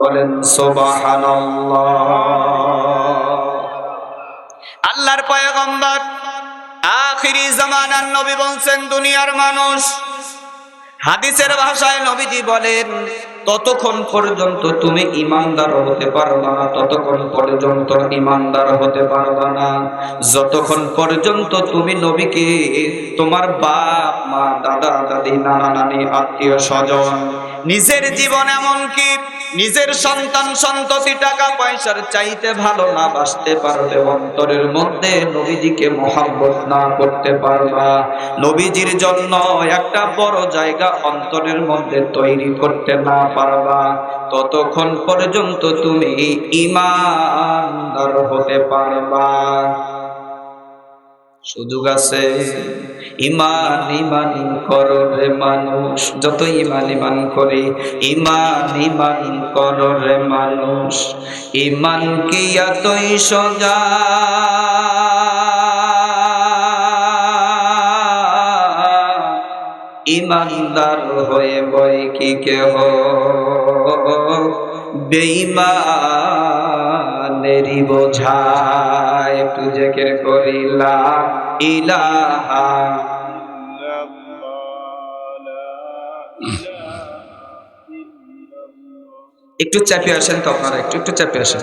বলেন আল্লাহর পয়গম্বর, আখিরি জামানার নবী বলছেন, দুনিয়ার মানুষ হাদিসের ভাষায় নবীজি বলেন, ততক্ষণ পর্যন্ত তুমি ইমানদার হতে পারবা না, ততক্ষণ পর্যন্ত ইমানদার হতে পারবা না। যতক্ষণ পর্যন্ত তুমি নবীকে, তোমার বাপ, মা, দাদা, দাদি, নানা, নানি, আত্মীয়, স্বজন নিজের জীবন এমনকি নিজের সন্তান সন্ততি টাকা পয়সার চাইতে ভালো না বাসতে পারবে অন্তরের মধ্যে নবীজিকে মহাব্বত না করতে পারবা। নবীজির জন্য একটা বড় জায়গা অন্তরের মধ্যে তৈরি করতে না পারবা। ততক্ষণ পর্যন্ত তুমি ইমানদার হতে পারবা। সুযোগ আছে? ইমান ইমান করো রে মানুষ যত ইমান ইমান করি, ইমান ইমান করো রে মানুষ। ইমান কি এতই সজা? ইমানদার হয়ে বই কি কেহ? বেঈমানেরই বোঝায় একটু করিলা ইলাহা একটু চাপে আসেন তো আপনারা, একটু একটু চাপিয়ে আসেন।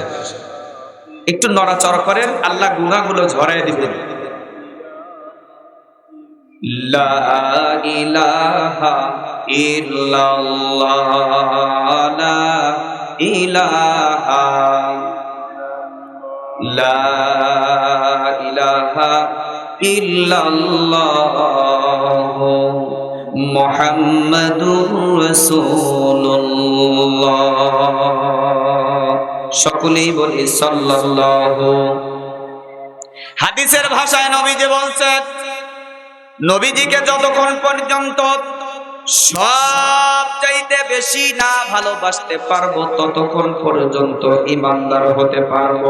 একটু নড়াচড়া করেন, আল্লাহ গুনাহগুলো ঝরাই দিবেন। লা ইলাহা ইল্লাল্লাহ ইলাহা লা ইলাহা সকলেই বলি সাল্লাল্লাহু। হাদিসের ভাষায় নবীজি বলছেন নবীজিকে যতক্ষণ পর্যন্ত সব চাইতে বেশি না ভালোবাসতে পারব ততক্ষণ পর্যন্ত ইমানদার হতে পারব।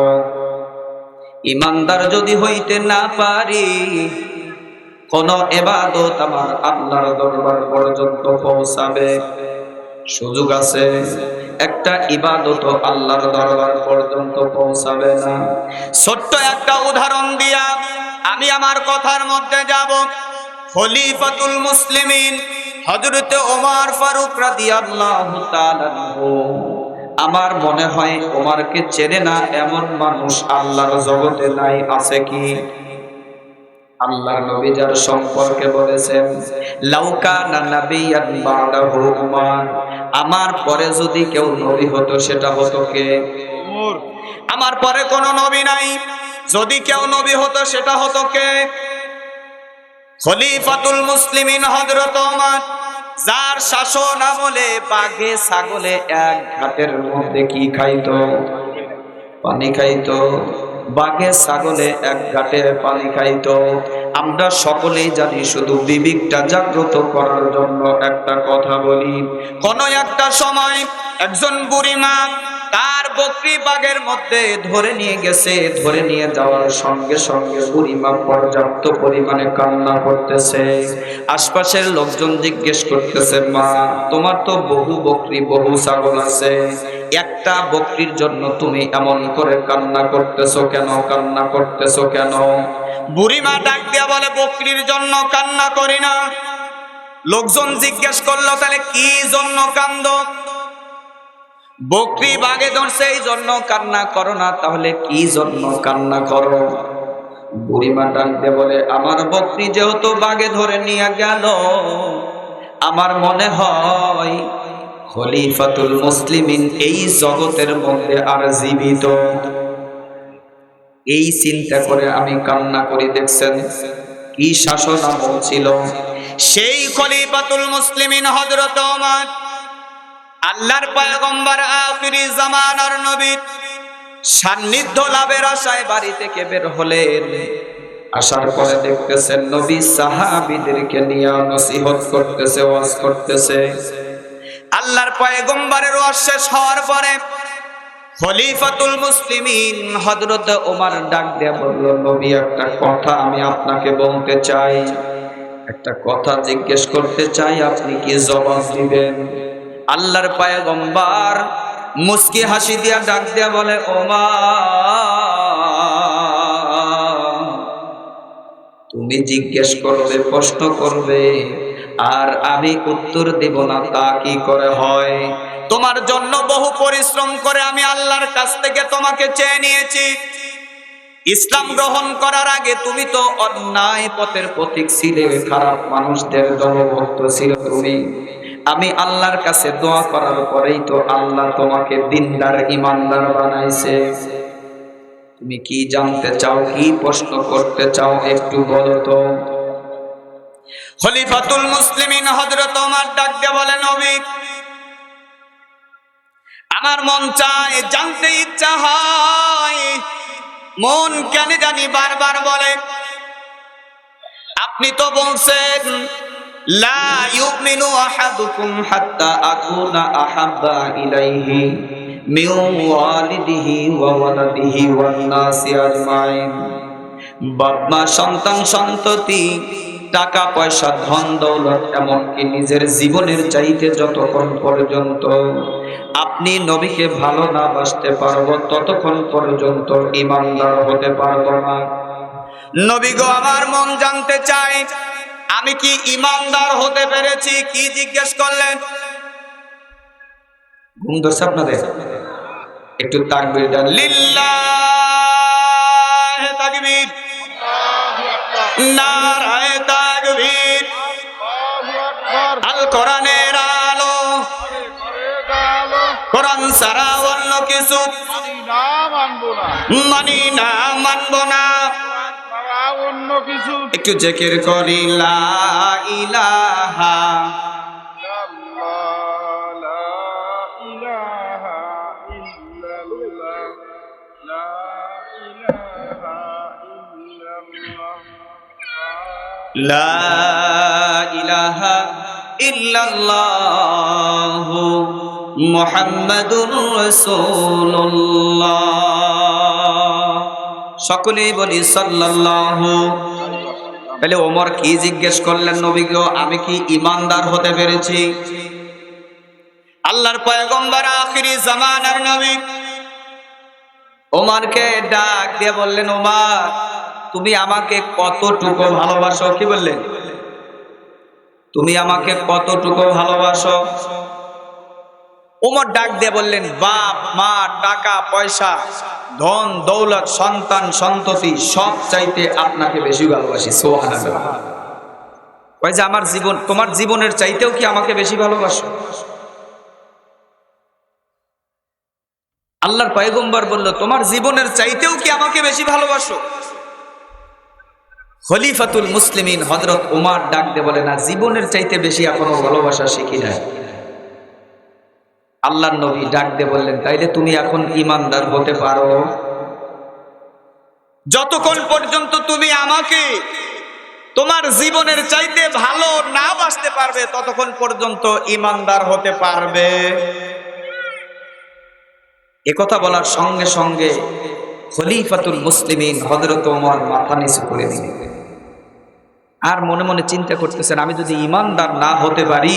ইমানদার যদি হইতে না পারি, কোন এবাদত আমার আল্লাহর দরবার পর্যন্ত পৌঁছাবে। সুযোগ আছে, একটা ইবাদত আল্লাহর দরবার পর্যন্ত পৌঁছাবে না। ছোট্ট একটা উদাহরণ দিয়া আমি আমার কথার মধ্যে যাব। খলিফাতুল মুসলিমিন হযরত ওমর ফারুক রাদিয়াল্লাহু তাআলা আমার মনে হয় ওমারকে চেনে না এমন মানুষ আল্লাহর জগতে নাই আছে কি? আল্লাহর নবী যার সম্পর্কে বলেছেন লাউকা না নাবিয়ান বাদাহু উমার আমার পরে যদি কেউ নবী হতো সেটা হতো কে? আমার পরে কোনো নবী নাই যদি কেউ নবী হতো সেটা হতো কে? খলিফাতুল মুসলিমিন হযরত ওমর, যার শাসন আমলে বাঘে, ছাগলে এক ঘাটের মধ্যে কি খাইতো? পানি খাইতো। বাঘে, ছাগলে এক ঘাটে পানি খাইতো। আমরা সকলেই জানি শুধু বিবেকটা জাগ্রত করার জন্য একটা কথা বলি। কোন একটা সময় একজন বুড়িমা তার বকরি বাগের মধ্যে ধরে নিয়ে গেছে, ধরে নিয়ে যাওয়ার সঙ্গে সঙ্গে বুড়িমা পর্যাপ্ত পরিমাণে কান্না করতেছে। আশপাশের লোকজন জিজ্ঞেস করতেছে, মা, তোমার তো বহু বকরি, বহু ছাগল আছে। একটা বকরির জন্য তুমি এমন করে কান্না করতেছো কেন, কান্না করতেছো কেন? বুড়িমা ডাক দিয়া বলে, বকরির জন্য কান্না করি না। লোকজন জিজ্ঞেস করল, তাহলে কি জন্য কান্দ? বকরি বাগে ধরছে, এই জন্য কান্না করো না, তাহলে কি জন্য কান্না করো? বুড়িমা ডাক দিয়ে বলে, আমার বকরি যেহেতু বাগে ধরে নিয়ে গেল, আমার মনে হয় খলিফাতুল মুসলিমিন এই জগতের মধ্যে আর জীবিত। এই চিন্তা করে আমি কান্না করি, দেখছেন? কি শাসন আমল ছিল? সেই খলিফাতুল মুসলিমিন হযরত ওমর, আল্লাহর পয়গম্বর আখিরি জামানার নবী সান্নিধ্য লাভের আশায় বাড়ি থেকে বের হলেন। আসার পরে দেখতেছেন নবী সাহাবীদেরকে নিয়ে নসিহত করতেছে, ওয়াজ করতেছে। আল্লাহর পয়গম্বরের ওয়াজ শেষ হওয়ার পরে খলিফাতুল মুসলিমিন। হযরত ওমর ডাক দিয়ে বলল, নবী, একটা কথা আমি আপনাকে বলতে চাই। একটা কথা জিজ্ঞেস করতে চাই, আপনি কি জবাব দিবেন? আল্লাহর পয়গম্বর মুস্কি হাসি দিয়া ডাক দিয়া বলে ও মা তুমি জিজ্ঞেস করবে, প্রশ্ন করবে, আর আমি উত্তর দেব না, তা কি করে হয়? তোমার জন্য বহু পরিশ্রম করে আমি আল্লাহর কাছ থেকে তোমাকে চেয়ে নিয়েছি। ইসলাম গ্রহণ করার আগে তুমি তো অন্যায় পথের প্রতীক ছিলে, খারাপ মানুষদের দলভক্ত ছিল তুমি। আমি আল্লাহর কাছে দোয়া করার পরেই তো আল্লাহ তোমাকে দিনদার ইমানদার বানাইছে। তুমি কি জানতে চাও, কি প্রশ্ন করতে চাও, একটু বলো তো। খলিফাতুল মুসলিমিন হযরত ওমর ডাক দিয়ে বলেন নবী আমার মন চায়, জানতে ইচ্ছা হয়। মন কেন জানি বারবার বলে। আপনি তো বলছেন, লা ইউমিনু আহাদুকুম হাত্তা আকুনা আহাব্বা ইলাইহি মিন ওয়ালিদিহি ওয়া ওয়ালাদিহি ওয়ান নাসি আজমাইন। বাপ মা সন্তান সন্ততি টাকা পয়সা ধন দৌলত এমনকি নিজের জীবনের চাইতে যতক্ষণ পর্যন্ত আপনি নবীকে ভালো না বাসতে পারব ততক্ষণ পর্যন্ত ইমানদার হতে পারব না। নবী গো আমার মন জানতে চায় আমি কি ইমানদার হতে পেরেছি? কি জিজ্ঞেস করলেন? ঘুম ধরছে আপনাদের? একটু তাকবির দেন। লিল্লাহ তাকবীর। নারায়ে কোরআন ছাড়া অন্য কিছু। মানি না, মানব না। অন্য কিছু একটু জেকের করি, লা ইলাহা। লা ইলাহা ইল্লাল্লাহ। মুহাম্মাদুর রাসূলুল্লাহ। সকলেই বলি সাল্লাল্লাহু। তাহলে ওমর কি জিজ্ঞেস করলেন নবীগ আমি কি ইমানদার হতে পেরেছি? আল্লাহর পয়গম্বর আখিরি জামানার নবী। ওমরকে ডাক দিয়ে বললেন, ওমর, তুমি আমাকে কতটুকু ভালোবাসো? কি বললেন? তুমি আমাকে কতটুকু ভালোবাসো? ওমর ডাক দিয়ে বললেন, বাপ, মা, টাকা, পয়সা, ধন, দৌলত, সন্তান, সন্ততি, সব চাইতে আপনাকে বেশি ভালোবাসি সোহানা যে, আমার জীবন, তোমার জীবনের চাইতেও কি আমাকে বেশি ভালোবাসো? আল্লাহর পয়গম্বর বলল, তোমার জীবনের চাইতেও কি আমাকে বেশি ভালোবাসো? খলিফাতুল মুসলিমিন হজরত উমার ডাক দিয়ে বলে, না, জীবনের চাইতে বেশি এখনও ভালোবাসা শিখি নাই। আল্লাহর নবী ডাক দিয়ে বললেন, তাইলে তুমি এখন ইমানদার হতে পারো। যতক্ষণ পর্যন্ত তুমি আমাকে তোমার জীবনের চাইতে ভালো না বাসতে পারবে, ততক্ষণ পর্যন্ত ইমানদার হতে পারবে। একথা বলার সঙ্গে সঙ্গে খলিফাতুল মুসলিমিন হজরত মাথা নিচু করে দিলেন। আর মনে মনে চিন্তা করতেছেন, আমি যদি ইমানদার না হতে পারি,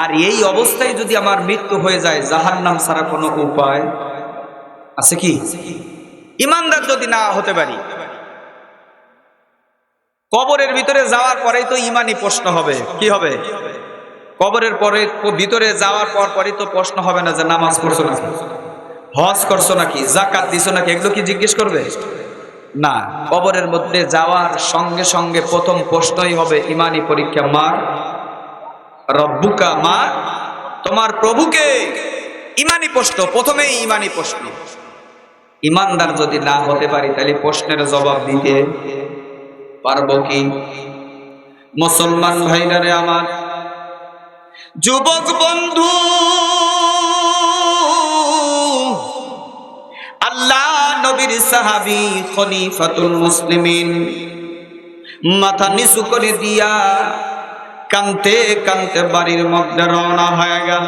আর এই অবস্থায় যদি আমার মৃত্যু হয়ে যায় জাহার নাম ছাড়া কোনো উপায় আছে কি? ইমানদার যদি না হতে পারি, কবরের ভিতরে যাওয়ার পরেই তো ইমানই প্রশ্ন হবে। কি হবে? কবরের পরে, ভিতরে যাওয়ার পর পরই তো প্রশ্ন হবে না যে নামাজ পড়ছো নাকি? হজ করছ নাকি? জাকাত দিছো নাকি? এগুলো কি জিজ্ঞেস করবে? না, কবরের মধ্যে যাওয়ার সঙ্গে সঙ্গে প্রথম প্রশ্নই হবে ইমানি পরীক্ষা মার, রব্বুকা মা তোমার প্রভুকে। ইমানি প্রশ্ন, প্রথমেই ইমানি প্রশ্ন। ইমানদার যদি না হতে পারি, তাহলে প্রশ্নের জবাব দিতে পারব কি? মুসলমান ভাইরারে আমার, যুবক বন্ধু আল্লাহ নবীর সাহাবি খলিফাতুল মুসলিমিন। মাথা নিচু করে দিয়া কানতে কানতে বাড়ির মধ্যে রওনা হয়ে গেল।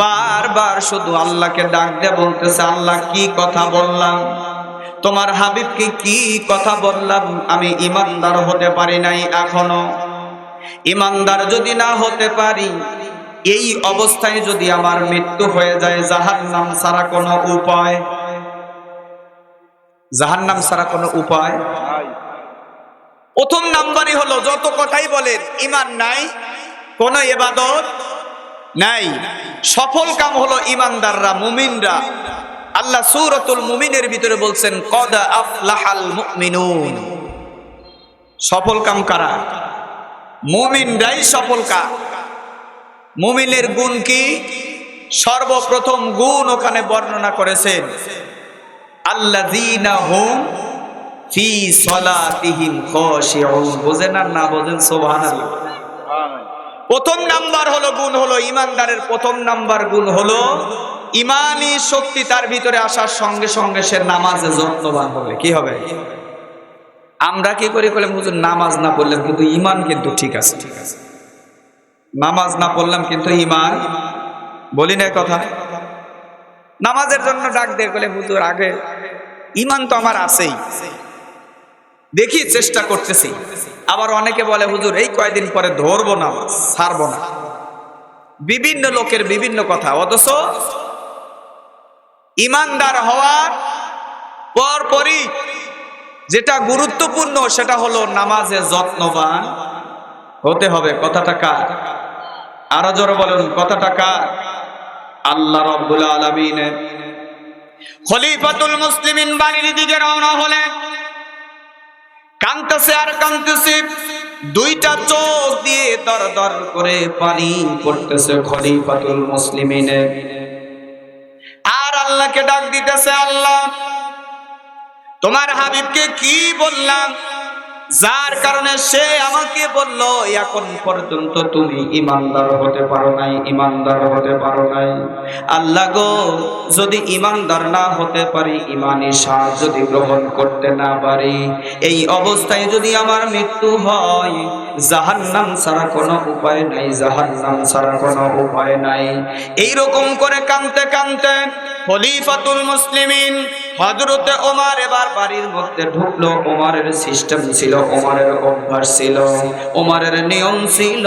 বারবার শুধু আল্লাহকে ডাক দিয়ে বলতেছে, আল্লাহ, কি কথা বললাম? তোমার হাবিবকে কি কথা বললাম? আমি ইমানদার হতে পারি নাই এখনও। ইমানদার যদি না হতে পারি এই অবস্থায় যদি আমার মৃত্যু হয়ে যায় জাহার নাম ছাড়া কোনো উপায়? জাহার নাম ছাড়া কোনো উপায়? প্রথম নাম্বারই হলো, যত কথাই বলেন ইমান নাই, কোন এবাদত নাই। সফল কাম হলো ইমানদাররা মুমিনরা। আল্লাহ সুরতুল মুমিনের ভিতরে বলছেন, কদ আফলাহাল মুমিনুন। সফল কাম কারা? মুমিনরাই সফল কাম। মুমিনের গুণ কি? সর্বপ্রথম গুণ ওখানে বর্ণনা করেছেন আল্লাযীনা হুম বোঝেন আর না প্রথম নাম্বার হলো গুণ ইমানদারের প্রথম নাম্বার গুণ শক্তি তার ভিতরে আসার সঙ্গে সঙ্গে সে নামাজে হবে। কি হবে? আমরা কি করে? হুজুর, নামাজ না পড়লাম কিন্তু ইমান কিন্তু ঠিক আছে ঠিক আছে। নামাজ না পড়লাম কিন্তু ইমান বলি না কথা? নামাজের জন্য ডাক দিয়ে গেলে হুজুর, আগে ইমান তো আমার আছেই। দেখি চেষ্টা করতেছি। আবার অনেকে বলে, হুজুর, এই কয়দিন পরে ধরবো না, ছাড়বো না। বিভিন্ন লোকের বিভিন্ন কথা, অথচ ইমানদার হওয়ার পরপরই যেটা গুরুত্বপূর্ণ, সেটা হলো নামাজে যত্নবান হতে হবে। কথাটা কার? আরও জোরে বলুন, কথাটা কার? আল্লাহ রব্বুল আলামিনের খলিফাতুল মুসলিমিন বাড়ির দিকে রওনা হলেন। কানতেছে আর কানতেছে দুইটা চোখ দিয়ে দর দর করে পানি পড়তেছে খলিফাতুল মুসলিমিনে। আর আল্লাহকে ডাক দিতেছে, আল্লাহ, তোমার হাবিবকে কি বললাম? যার কারণে সে আমাকে বলল, এখন পর্যন্ত তুমি ইমানদার হতে পারো নাই, ইমানদার হতে পারো নাই। আল্লাহ গো, যদি ইমানদার না হতে পারি ইমানি সার যদি গ্রহণ করতে না পারি, এই অবস্থায় যদি আমার মৃত্যু হয় জাহান নাম ছাড়া কোনো উপায় নাই জাহান নাম ছাড়া কোনো উপায় নাই। এই রকম করে কানতে কানতে খলিফাতুল মুসলিমিন হযরতে ওমর এবার বাড়ির মধ্যে ঢুকলো। ওমরের সিস্টেম ছিল, ওমরের অভ্যাস ছিল, ওমরের নিয়ম ছিল।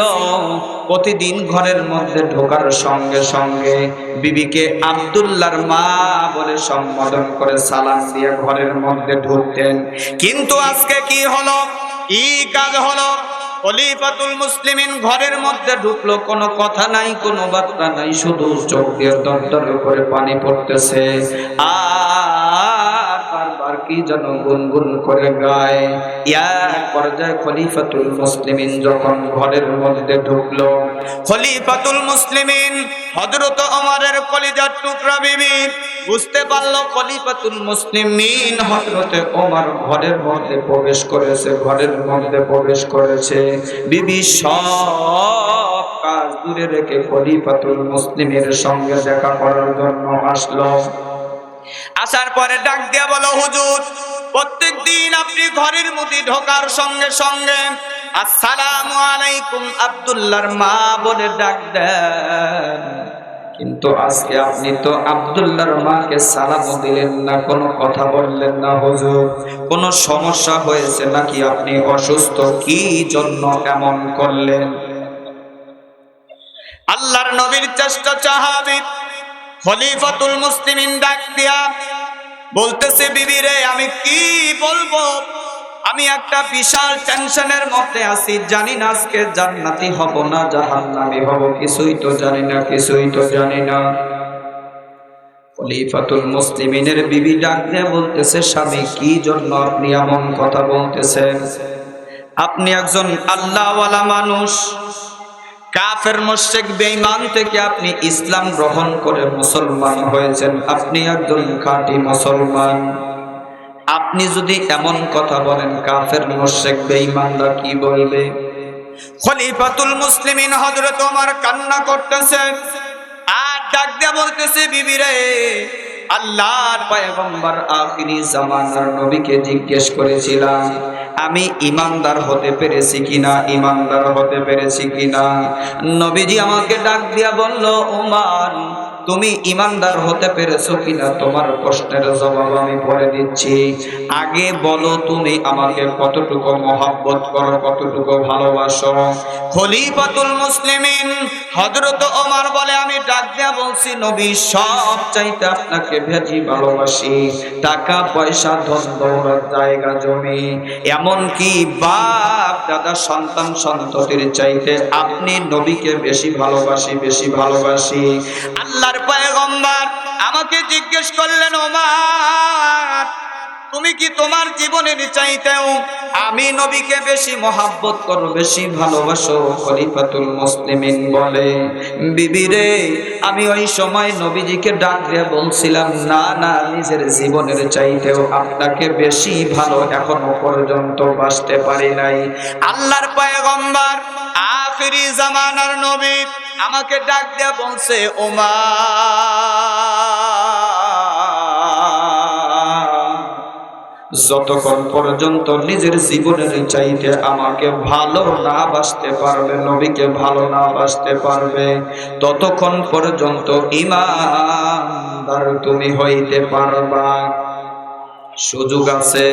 প্রতিদিন ঘরের মধ্যে ঢোকার সঙ্গে সঙ্গে বিবিকে আব্দুল্লাহর মা বলে সম্বোধন করে সালাম দিয়ে ঘরের মধ্যে ঢুকতেন। কিন্তু আজকে কি হলো? ই কাজ হলো? খলিফাতুল মুসলিমিন ঘরের মধ্যে ঢুকলো, কোনো কথা নাই, কোনো বার্তা নাই, শুধু চোখ দিয়ে দর করে পানি পড়তেছে। আর বারবার কি যেন গুনগুন করে গায়। এক পর্যায়ে খলিফাতুল মুসলিমিন যখন ঘরের মধ্যে ঢুকলো খলিফাতুল মুসলিমিন হযরত ওমরের কলিজার টুকরা বিবি বুঝতে পারল খলিফাতুল মুসলিমিন হযরতে ওমর ঘরের মধ্যে প্রবেশ করেছে ঘরের মধ্যে প্রবেশ করেছে। বিবি সব কাজ দূরে রেখে খলিফাতুল মুসলিমের সঙ্গে দেখা করার জন্য আসলো। আসার পরে ডাক দিয়া বলো, হুজুর প্রত্যেক দিন আপনি ঘরের মধ্যে ঢোকার সঙ্গে সঙ্গে আসসালামু আলাইকুম আব্দুল্লাহর মা বলে ডাক দেন। কিন্তু আজকে আপনি তো আব্দুল্লাহর মাকে সালাম দিলেন না, কোনো কথা বললেন না, হুজুর। কোনো সমস্যা হয়েছে নাকি? আপনি অসুস্থ, কি জন্য এমন করলেন? আল্লাহর নবীর চেষ্টা চাহাবি খলিফাতুল মুসলিমিন ডাক দিয়া বলতেছে, বিবি রে, আমি কি বলব? আমি একটা বিশাল টেনশনের মধ্যে আছি। জানি না আজকে জান্নাতি হব না জাহান্নামী হব। কিছুই তো জানি না, কিছুই তো জানি না। খলিফাতুল মুসলিমিনের বিবি ডাক দিয়ে বলতেছে, স্বামী, কি জন্য আপনি এমন কথা বলতেছেন? আপনি একজন আল্লাহওয়ালা মানুষ। কাফের মোশেক বেঈমান থেকে আপনি ইসলাম গ্রহণ করে মুসলমান হয়েছেন। আপনি একজন খাঁটি মুসলমান। আপনি যদি এমন কথা বলেন, কাফের মোশেক বেঈমানরা কি বলবে? খলিফাতুল মুসলিমিন হযরত ওমর কান্না করতেছেন আর ডাক দিয়ে বলতেছে, বিবি রে আল্লাহর পয়গম্বর আখিরি জামানার নবীকে জিজ্ঞেস করেছিলাম, আমি ইমানদার হতে পেরেছি কিনা? ইমানদার হতে পেরেছি কিনা? নবীজি আমাকে ডাক দিয়া বলল ওমান তুমি ইমানদার হতে পেরেছ কিনা তোমার প্রশ্নের জবাব আমি পরে দিচ্ছি। আগে বলো তুমি আমাকে কতটুকু মহাব্বত করো, কতটুকু ভালোবাসো। খলিফাতুল মুসলিমিন হযরত ওমর বলে, আমি ডাক দিয়া বলছি, নবী সব চাইতে আপনাকে ভেজি ভালোবাসি। টাকা, পয়সা, ধন, দৌলত, জায়গা, জমি, এমনকি বাপ, দাদা, সন্তান, সন্ততির চাইতে আপনি নবীকে বেশি ভালোবাসি বেশি ভালোবাসি। আল্লাহর আমাকে জিজ্ঞেস করলেন, ওমর, তুমি কি তোমার জীবনের চাইতেও আমি নবীকে বেশি মহাব্বত করো, বেশি ভালোবাসো? খলিফাতুল মুসলিমিন বলে, বিবি রে, আমি ওই সময় নবীজিকে ডাক দিয়ে বলছিলাম, না না, নিজের জীবনের চাইতেও আপনাকে বেশি ভালো এখনও পর্যন্ত বাঁচতে পারি নাই। আল্লাহর পয়গম্বর আখিরি জামানার নবী আমাকে ডাক দিয়া বলছে, ওমা যতক্ষণ পর্যন্ত নিজের জীবনের চাইতে আমাকে ভালো না বাসতে পারবে, নবীকে ভালো না বাসতে পারবে, ততক্ষণ পর্যন্ত ইমানদার তুমি হইতে পারবা। সুযোগ আছে?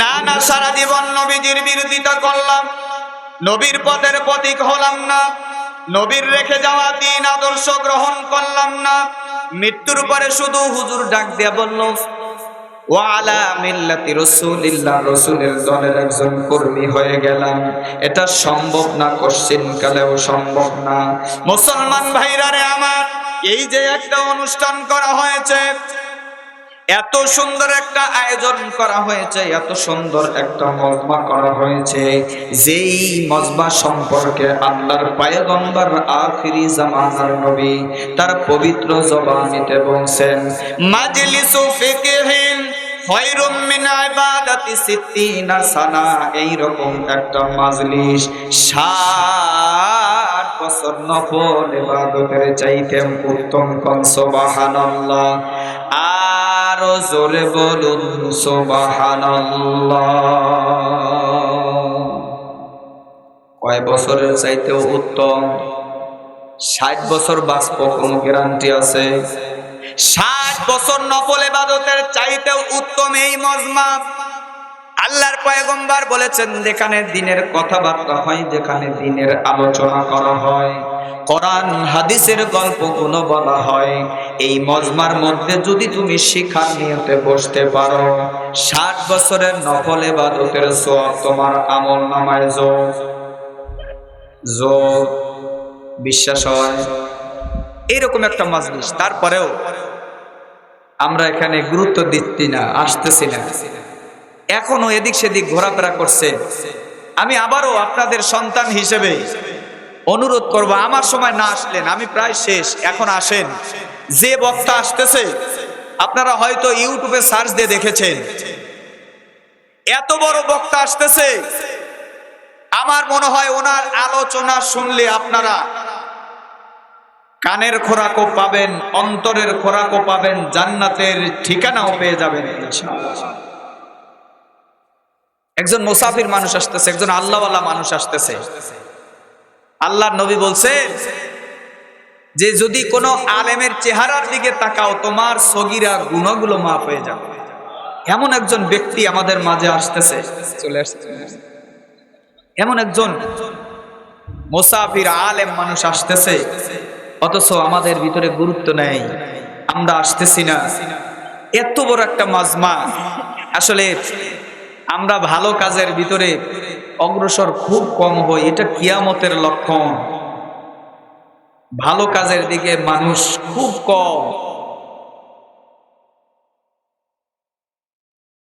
না না, সারা জীবন নবীজির বিরোধিতা করলাম। নবীর পথের প্রতীক হলাম না। নবীর রেখে যাওয়া দিন আদর্শ গ্রহণ করলাম না। মৃত্যুর পরে শুধু হুজুর ডাক দিয়া বলল ওয়ালা একজন কর্মী হয়ে গেলাম। এটা সম্ভব না সম্ভব না। মুসলমান ভাইরা রে আমার, এই যে একটা অনুষ্ঠান করা হয়েছে এত সুন্দর একটা আয়োজন করা হয়েছে, এত সুন্দর একটা মজমা করা হয়েছে। যেই মজমা সম্পর্কে আল্লাহর পায়গম্বর আখিরি জামানার নবী তার পবিত্র জবানিতে বলছেন এইরকম একটা মাজলিস ষাট বছর নফল ইবাদতের উত্তম আরও জোরে বলুন কয় বছরের চাইতেও উত্তম। ষাট বছর বাঁচব কোনো গ্যারান্টি আছে? ষাট বছর নফল এবাদতের চাইতেও উত্তম এই মজমা। আল্লাহর পয়গম্বর বলেছেন, যেখানে দিনের কথাবার্তা হয়, যেখানে দিনের আলোচনা করা হয়, কোরআন, হাদিসের গল্পগুলো বলা হয়। এই মজমার মধ্যে যদি তুমি শিখার নিয়তে বসতে পারো, ষাট বছরের নফল এবাদতের সব তোমার আমল নামায় যোগ, বিশ্বাস হয়। এরকম একটা মাজলিস। তারপরেও আমরা এখানে গুরুত্ব দিচ্ছি না, আসতেছি না। এখনও এদিক সেদিক ঘোরাফেরা করছে। আমি আবারও আপনাদের সন্তান হিসেবে অনুরোধ করব, আমার সময় না আসলেন, আমি প্রায় শেষ, এখন আসেন। যে বক্তা আসতেছে, আপনারা হয়তো ইউটিউবে সার্চ দিয়ে দেখেছেন। এত বড় বক্তা আসতেছে, আমার মনে হয় ওনার আলোচনা শুনলে আপনারা কানের খোরাকও পাবেন, অন্তরের খোরাকও পাবেন, জান্নাতের ঠিকানাও পেয়ে যাবেন, ইনশাআল্লাহ। একজন মুসাফির মানুষ আসতেছে, একজন আল্লাহওয়ালা মানুষ আসতেছে। আল্লাহর নবী বলছেন যে যদি কোনো আলেমের চেহারার দিকে তাকাও, তোমার সগিরা গুণগুলো মাফ হয়ে যাবে। এমন একজন ব্যক্তি আমাদের মাঝে আসতেছে, চলে আসছে। এমন একজন মুসাফির আলেম মানুষ আসতেছে, অথচ আমাদের ভিতরে গুরুত্ব নেই, আমরা আসতেছি না। এত বড় একটা মাজমা। আসলে আমরা ভালো কাজের ভিতরে অগ্রসর খুব কম হই, এটা কিয়ামতের লক্ষণ। ভালো কাজের দিকে মানুষ খুব কম।